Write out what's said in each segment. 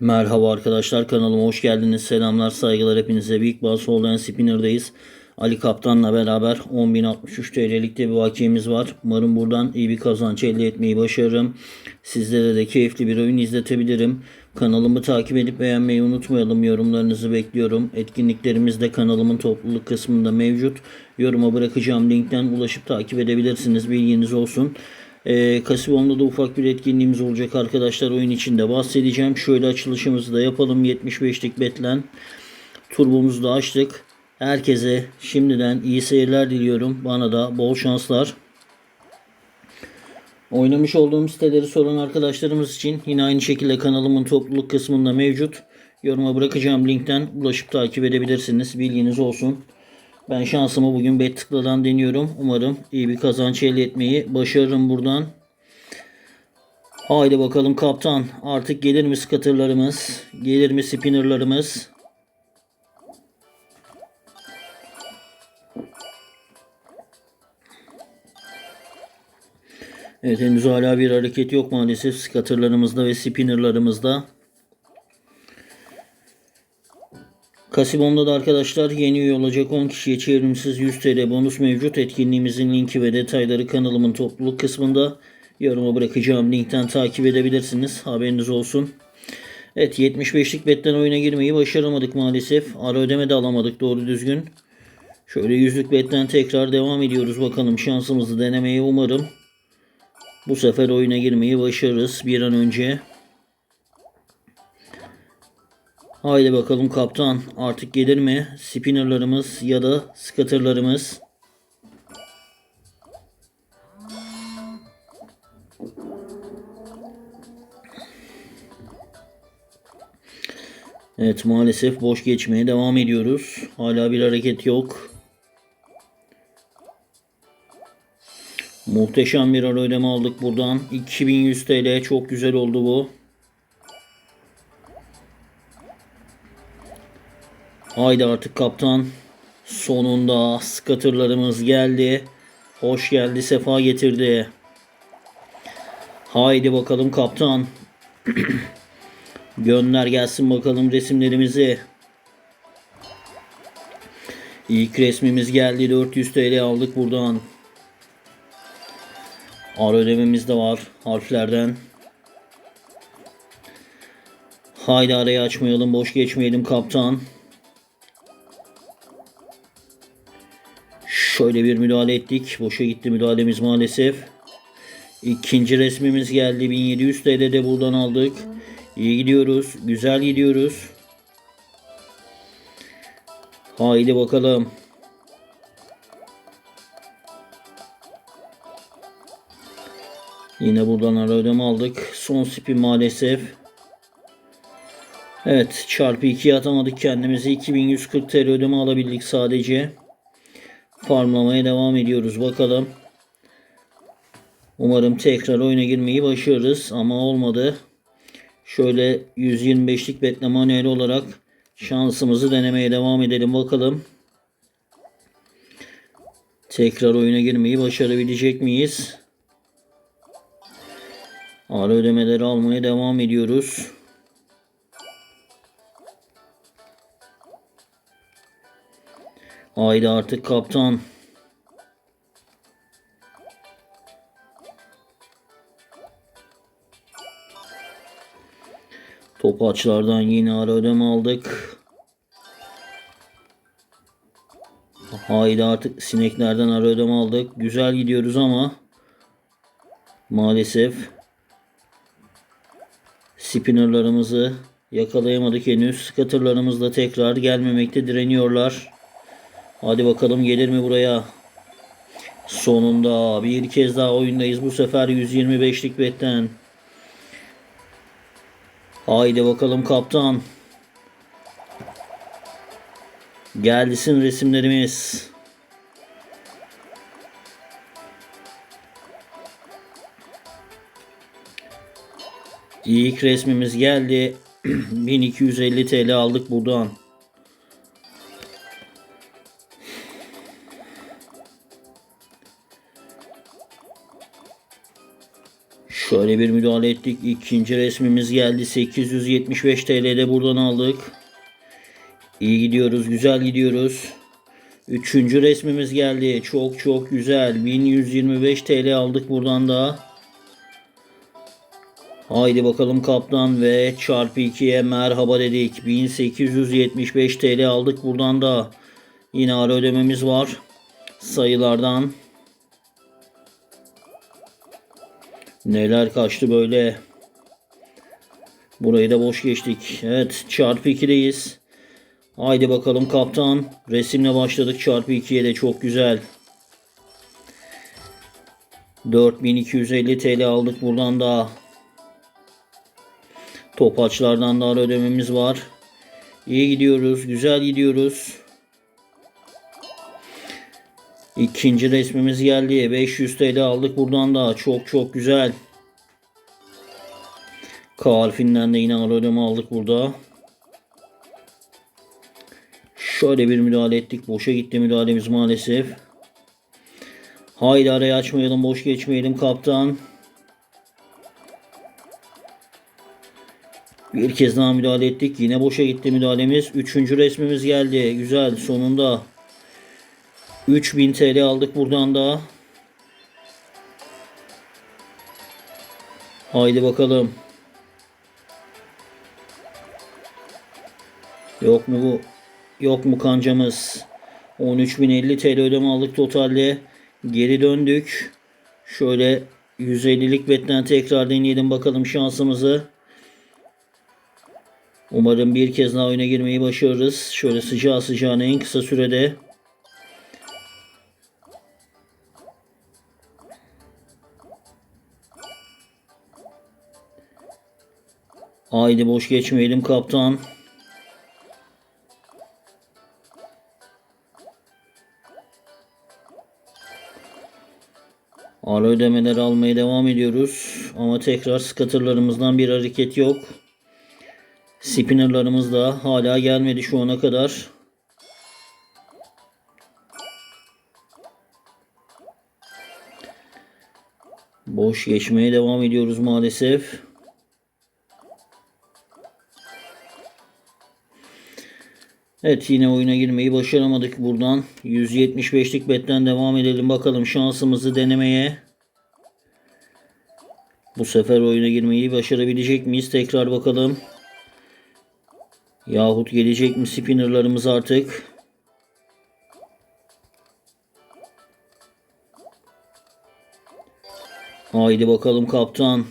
Merhaba arkadaşlar kanalıma hoş geldiniz. Selamlar saygılar hepinize. Big Boss Holden Spinner'dayız. Ali Kaptan'la beraber 10.063 TL'likte bir vakiyemiz var. Umarım buradan iyi bir kazanç elde etmeyi başarırım. Sizlere de keyifli bir oyun izletebilirim. Kanalımı takip edip beğenmeyi unutmayalım. Yorumlarınızı bekliyorum. Etkinliklerimiz de kanalımın topluluk kısmında mevcut. Yoruma bırakacağım linkten ulaşıp takip edebilirsiniz. Bilginiz olsun. Ee, Kasibon'da da ufak bir etkinliğimiz olacak arkadaşlar. Oyun içinde bahsedeceğim. Şöyle açılışımızı da yapalım. 75'lik betlen. Turbomuzu da açtık. Herkese şimdiden iyi seyirler diliyorum. Bana da bol şanslar. Oynamış olduğum siteleri soran arkadaşlarımız için yine aynı şekilde kanalımın topluluk kısmında mevcut. Yoruma bırakacağım linkten ulaşıp takip edebilirsiniz. Bilginiz olsun. Ben şansımı bugün bet deniyorum. Umarım iyi bir kazanç elde etmeyi başarırım buradan. Haydi bakalım kaptan. Artık gelir mi scatterlarımız? Gelir mi spinnerlarımız? Evet henüz hala bir hareket yok maalesef scatterlarımızda ve spinnerlarımızda. Kasibon'da da arkadaşlar yeni üye olacak 10 kişiye çevrimsiz 100 TL bonus mevcut. Etkinliğimizin linki ve detayları kanalımın topluluk kısmında yoruma bırakacağım linkten takip edebilirsiniz. Haberiniz olsun. Evet 75'lik betten oyuna girmeyi başaramadık maalesef. Ara ödeme de alamadık doğru düzgün. Şöyle yüzlük betten tekrar devam ediyoruz bakalım şansımızı denemeye umarım. Bu sefer oyuna girmeyi başarırız bir an önce. Haydi bakalım kaptan artık gelir mi spinnerlarımız ya da scatterlarımız? Evet maalesef boş geçmeye devam ediyoruz. Hala bir hareket yok. Muhteşem bir ara ödeme aldık buradan. 2100 TL çok güzel oldu bu. Haydi artık kaptan. Sonunda scatterlarımız geldi. Hoş geldi, sefa getirdi. Haydi bakalım kaptan. Gönder gelsin bakalım resimlerimizi. İlk resmimiz geldi. 400 TL aldık buradan. Ara ödememiz de var harflerden. Haydi arayı açmayalım, boş geçmeyelim kaptan. Şöyle bir müdahale ettik. Boşa gitti müdahalemiz maalesef. İkinci resmimiz geldi. 1700 TL de buradan aldık. İyi gidiyoruz. Güzel gidiyoruz. Haydi bakalım. Yine buradan ara ödeme aldık. Son spin maalesef. Evet çarpı 2'ye atamadık kendimizi. 2140 TL ödeme alabildik sadece. Farmlamaya devam ediyoruz bakalım. Umarım tekrar oyuna girmeyi başarırız ama olmadı. Şöyle 125'lik betle manuel olarak şansımızı denemeye devam edelim bakalım. Tekrar oyuna girmeyi başarabilecek miyiz? Ara ödemeleri almaya devam ediyoruz. Haydi artık kaptan. Topaçlardan yine ara ödeme aldık. Haydi artık sineklerden ara ödeme aldık. Güzel gidiyoruz ama maalesef spinnerlarımızı yakalayamadık henüz. Scatterlarımız da tekrar gelmemekte direniyorlar. Hadi bakalım gelir mi buraya? Sonunda bir kez daha oyundayız. Bu sefer 125'lik betten. Haydi bakalım kaptan. Geldisin resimlerimiz. İlk resmimiz geldi. 1250 TL aldık buradan. Şöyle bir müdahale ettik. İkinci resmimiz geldi. 875 TL'de buradan aldık. İyi gidiyoruz. Güzel gidiyoruz. Üçüncü resmimiz geldi. Çok çok güzel. 1125 TL aldık buradan da. Haydi bakalım kaptan ve çarpı 2'ye merhaba dedik. 1875 TL aldık buradan da. Yine ara ödememiz var. Sayılardan. Neler kaçtı böyle. Burayı da boş geçtik. Evet çarpı 2'deyiz. Haydi bakalım kaptan. Resimle başladık çarpı 2'ye de çok güzel. 4250 TL aldık buradan da. Topaçlardan da ara ödememiz var. İyi gidiyoruz. Güzel gidiyoruz. İkinci resmimiz geldi. 500 TL aldık buradan da. Çok çok güzel. Kalfinden de yine ödeme aldık burada. Şöyle bir müdahale ettik. Boşa gitti müdahalemiz maalesef. Haydi arayı açmayalım. Boş geçmeyelim kaptan. Bir kez daha müdahale ettik. Yine boşa gitti müdahalemiz. Üçüncü resmimiz geldi. Güzel. Sonunda 3000 TL aldık buradan da. Haydi bakalım. Yok mu bu? Yok mu kancamız? 13.050 TL ödeme aldık totalde. Geri döndük. Şöyle 150'lik betten tekrar deneyelim bakalım şansımızı. Umarım bir kez daha oyuna girmeyi başarırız. Şöyle sıcağı sıcağına en kısa sürede. Haydi boş geçmeyelim kaptan. Ara ödemeleri almaya devam ediyoruz. Ama tekrar scatterlarımızdan bir hareket yok. Spinnerlarımız da hala gelmedi şu ana kadar. Boş geçmeye devam ediyoruz maalesef. Evet yine oyuna girmeyi başaramadık buradan. 175'lik betten devam edelim bakalım şansımızı denemeye. Bu sefer oyuna girmeyi başarabilecek miyiz? Tekrar bakalım. Yahut gelecek mi spinnerlarımız artık? Haydi bakalım kaptan.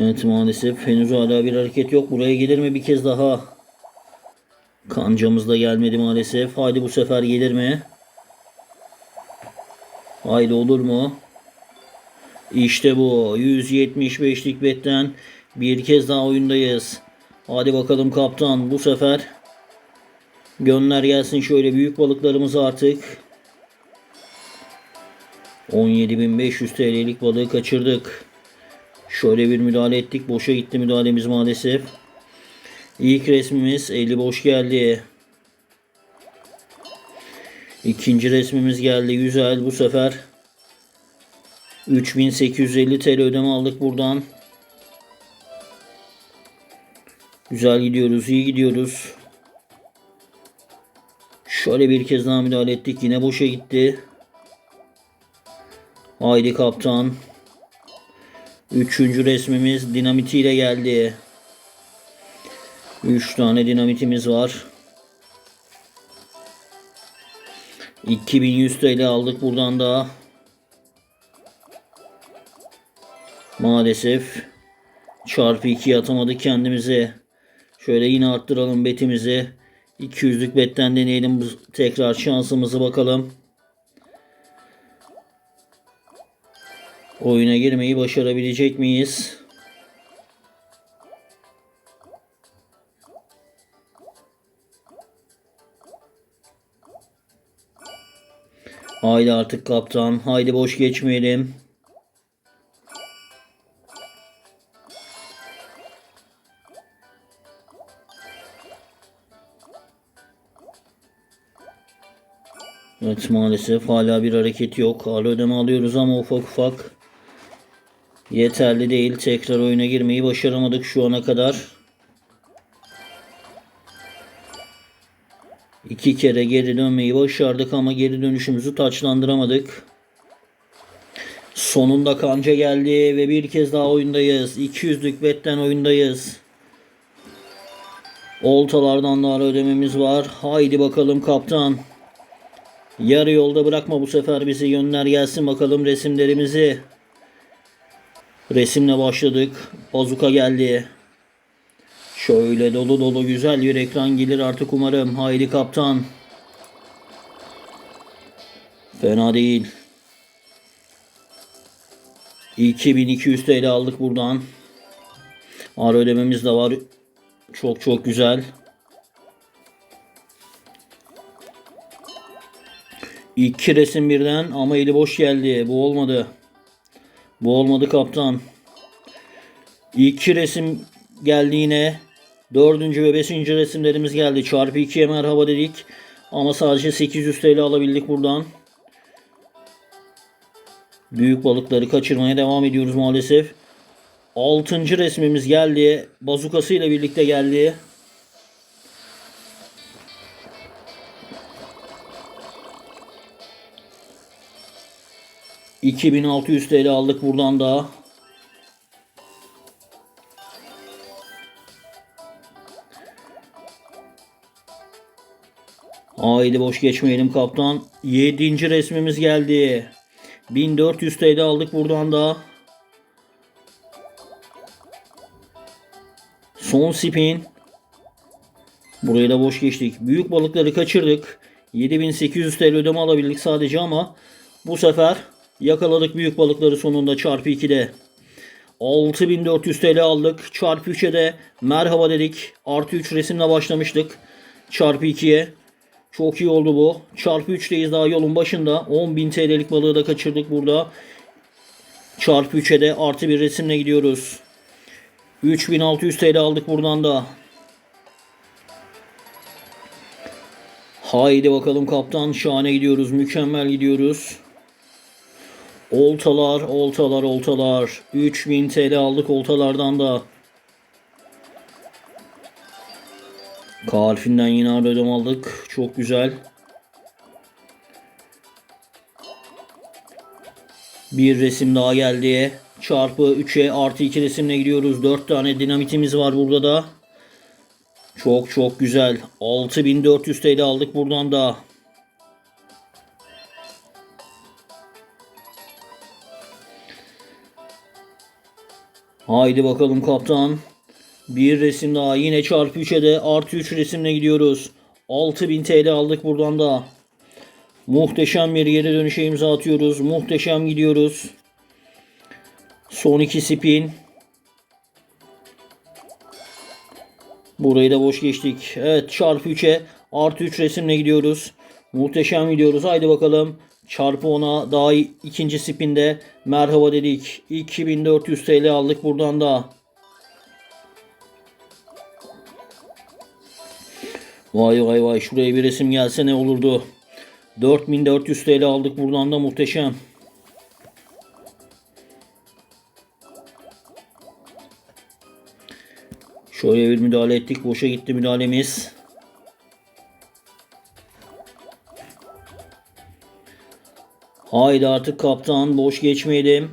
Evet maalesef henüz hala bir hareket yok. Buraya gelir mi bir kez daha? Kancamız da gelmedi maalesef. Haydi bu sefer gelir mi? Haydi olur mu? İşte bu. 175'lik betten bir kez daha oyundayız. Hadi bakalım kaptan. Bu sefer gönder gelsin şöyle büyük balıklarımızı artık. 17.500 TL'lik balığı kaçırdık. Şöyle bir müdahale ettik. Boşa gitti müdahalemiz maalesef. İlk resmimiz 50 boş geldi. İkinci resmimiz geldi. Güzel. Bu sefer 3850 TL ödeme aldık buradan. Güzel gidiyoruz. iyi gidiyoruz. Şöyle bir kez daha müdahale ettik. Yine boşa gitti. Haydi kaptan. Üçüncü resmimiz dinamitiyle geldi. Üç tane dinamitimiz var. 2100 TL aldık buradan da. Maalesef çarpı 2 atamadık kendimize. Şöyle yine arttıralım betimizi. 200'lük betten deneyelim tekrar şansımızı bakalım. Oyuna girmeyi başarabilecek miyiz? Haydi artık kaptan. Haydi boş geçmeyelim. Evet maalesef hala bir hareket yok. Ağır ödeme alıyoruz ama ufak ufak yeterli değil. Tekrar oyuna girmeyi başaramadık şu ana kadar. İki kere geri dönmeyi başardık ama geri dönüşümüzü taçlandıramadık. Sonunda kanca geldi ve bir kez daha oyundayız. 200'lük betten oyundayız. Oltalardan da ara ödememiz var. Haydi bakalım kaptan. Yarı yolda bırakma bu sefer bizi. Gönder gelsin bakalım resimlerimizi. Resimle başladık. Bazuka geldi. Şöyle dolu dolu güzel bir ekran gelir artık umarım. Haydi kaptan. Fena değil. 2200 TL aldık buradan. Ara ödememiz de var. Çok çok güzel. İki resim birden ama eli boş geldi. Bu olmadı. Bu olmadı kaptan. İki resim geldi yine. Dördüncü ve beşinci resimlerimiz geldi. Çarpı ikiye merhaba dedik. Ama sadece 800 TL alabildik buradan. Büyük balıkları kaçırmaya devam ediyoruz maalesef. Altıncı resmimiz geldi. Bazukası ile birlikte geldi. ...2600 TL aldık buradan da. Haydi boş geçmeyelim kaptan. 7. resmimiz geldi. 1400 TL aldık buradan da. Son spin. Burayı da boş geçtik. Büyük balıkları kaçırdık. 7800 TL ödeme alabildik sadece ama bu sefer yakaladık büyük balıkları sonunda çarpı 2'de. 6400 TL aldık. Çarpı 3'e de merhaba dedik. Artı 3 resimle başlamıştık. Çarpı 2'ye. Çok iyi oldu bu. Çarpı 3'teyiz daha yolun başında. 10.000 TL'lik balığı da kaçırdık burada. Çarpı 3'e de artı bir resimle gidiyoruz. 3600 TL aldık buradan da. Haydi bakalım kaptan. Şahane gidiyoruz. Mükemmel gidiyoruz. Oltalar, oltalar, oltalar. 3000 TL aldık oltalardan da. Karfinden yine ödem aldık. Çok güzel. Bir resim daha geldi. Çarpı 3'e artı 2 resimle gidiyoruz. 4 tane dinamitimiz var burada da. Çok çok güzel. 6400 TL aldık buradan da. Haydi bakalım kaptan. Bir resim daha yine çarpı 3'e de artı 3 resimle gidiyoruz. 6000 TL aldık buradan da. Muhteşem bir geri dönüşe imza atıyoruz. Muhteşem gidiyoruz. Son iki spin. Burayı da boş geçtik. Evet çarpı 3'e artı 3 resimle gidiyoruz. Muhteşem gidiyoruz. Haydi bakalım. Çarpı 10'a daha ikinci spinde merhaba dedik. 2400 TL aldık buradan da. Vay vay vay şuraya bir resim gelse ne olurdu. 4400 TL aldık buradan da muhteşem. Şöyle bir müdahale ettik. Boşa gitti müdahalemiz. Haydi artık kaptan boş geçmeyelim.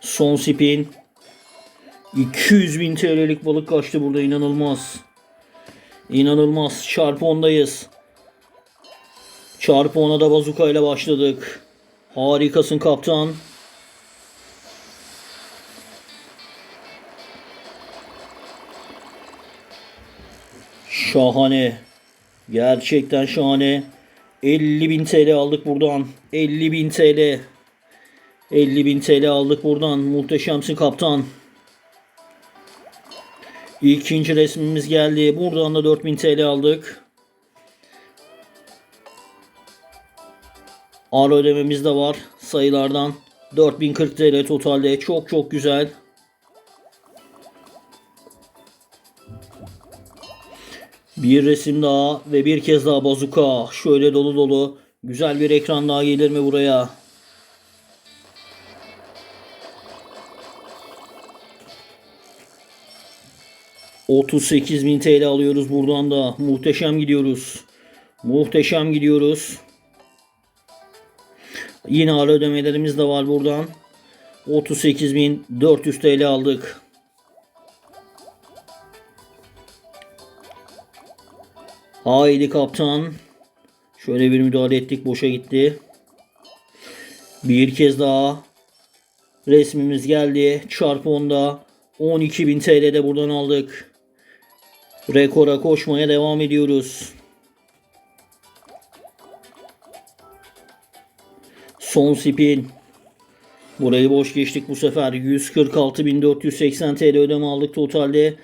Son spin. 200 bin TL'lik balık kaçtı burada inanılmaz. İnanılmaz. Çarpı 10'dayız. Çarpı 10'a da bazuka ile başladık. Harikasın kaptan. Şahane. Gerçekten şahane. 50 bin TL aldık buradan. 50 bin TL. 50 bin TL aldık buradan. Muhteşemsin kaptan. İkinci resmimiz geldi. Buradan da 4000 TL aldık. Ara ödememiz de var sayılardan. 4040 TL totalde. Çok çok güzel. Bir resim daha ve bir kez daha bazuka. Şöyle dolu dolu. Güzel bir ekran daha gelir mi buraya? bin TL alıyoruz buradan da. Muhteşem gidiyoruz. Muhteşem gidiyoruz. Yine ara ödemelerimiz de var buradan. 38.400 TL aldık. Haydi kaptan. Şöyle bir müdahale ettik. Boşa gitti. Bir kez daha resmimiz geldi. Çarpı onda 12.000 TL de buradan aldık. Rekora koşmaya devam ediyoruz. Son spin. Burayı boş geçtik bu sefer. 146.480 TL ödeme aldık totalde.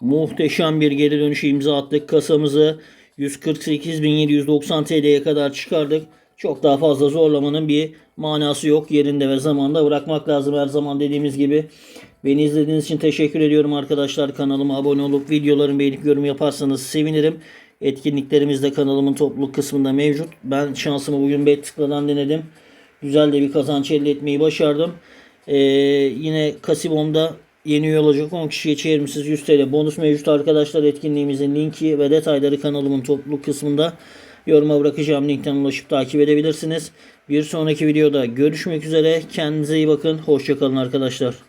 Muhteşem bir geri dönüş imza attık. Kasamızı 148.790 TL'ye kadar çıkardık. Çok daha fazla zorlamanın bir manası yok. Yerinde ve zamanda bırakmak lazım her zaman dediğimiz gibi. Beni izlediğiniz için teşekkür ediyorum arkadaşlar. Kanalıma abone olup videolarımı beğenip yorum yaparsanız sevinirim. Etkinliklerimiz de kanalımın topluluk kısmında mevcut. Ben şansımı bugün Bettıkla'dan denedim. Güzel de bir kazanç elde etmeyi başardım. Ee, yine Kasibom'da yeni üye olacak 10 kişiye çevirmişiz 100 TL bonus mevcut arkadaşlar. Etkinliğimizin linki ve detayları kanalımın topluluk kısmında yoruma bırakacağım linkten ulaşıp takip edebilirsiniz. Bir sonraki videoda görüşmek üzere. Kendinize iyi bakın. Hoşçakalın arkadaşlar.